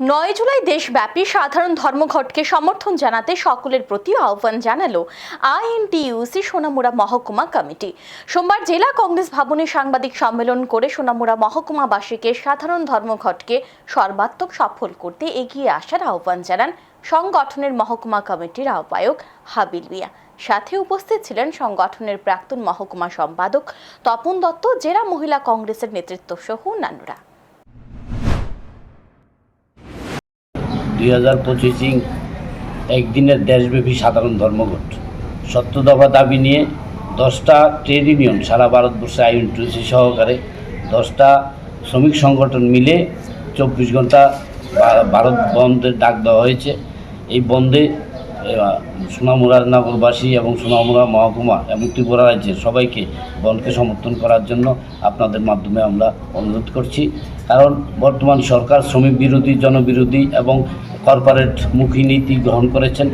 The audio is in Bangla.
নয় জুলাই দেশব্যাপী সাধারণ ধর্মঘটকে সমর্থন জানাতে সকলের প্রতি আহ্বান জানালো আইএনটিইউসি সোনামুড়া মহকুমা কমিটি। সোমবার জেলা কংগ্রেস ভবনে সাংবাদিক সম্মেলন করে সোনামুড়া মহকুমাবাসীকে সাধারণ ধর্মঘটকে সর্বাত্মক সফল করতে এগিয়ে আসার আহ্বান জানান সংগঠনের মহকুমা কমিটির আহ্বায়ক হাবিল মিয়া। সাথে উপস্থিত ছিলেন সংগঠনের প্রাক্তন মহকুমা সম্পাদক তপন দত্ত, জেলা মহিলা কংগ্রেসের নেতৃত্ব সহ অন্যান্যরা। দুই হাজার পঁচিশে একদিনের দেশব্যাপী সাধারণ ধর্মঘট। সত্য দফা দাবি নিয়ে দশটা ট্রেড ইউনিয়ন সারা ভারতবর্ষে আইন টুসি সহকারে। দশটা শ্রমিক সংগঠন মিলে চব্বিশ ঘণ্টা ভারত বন্ধের ডাক দেওয়া হয়েছে। এই বন্ধে আহ, সোনামুড়ার নগরবাসী এবং সোনামুড়া মহকুমা এবং ত্রিপুরা রাজ্যের সবাইকে বনকে সমর্থন করার জন্য আপনাদের মাধ্যমে আমরা অনুরোধ করছি। কারণ বর্তমান সরকার শ্রমিক বিরোধী জনবিরোধী এবং কর্পোরেট মুখী নীতি গ্রহণ করেছেন।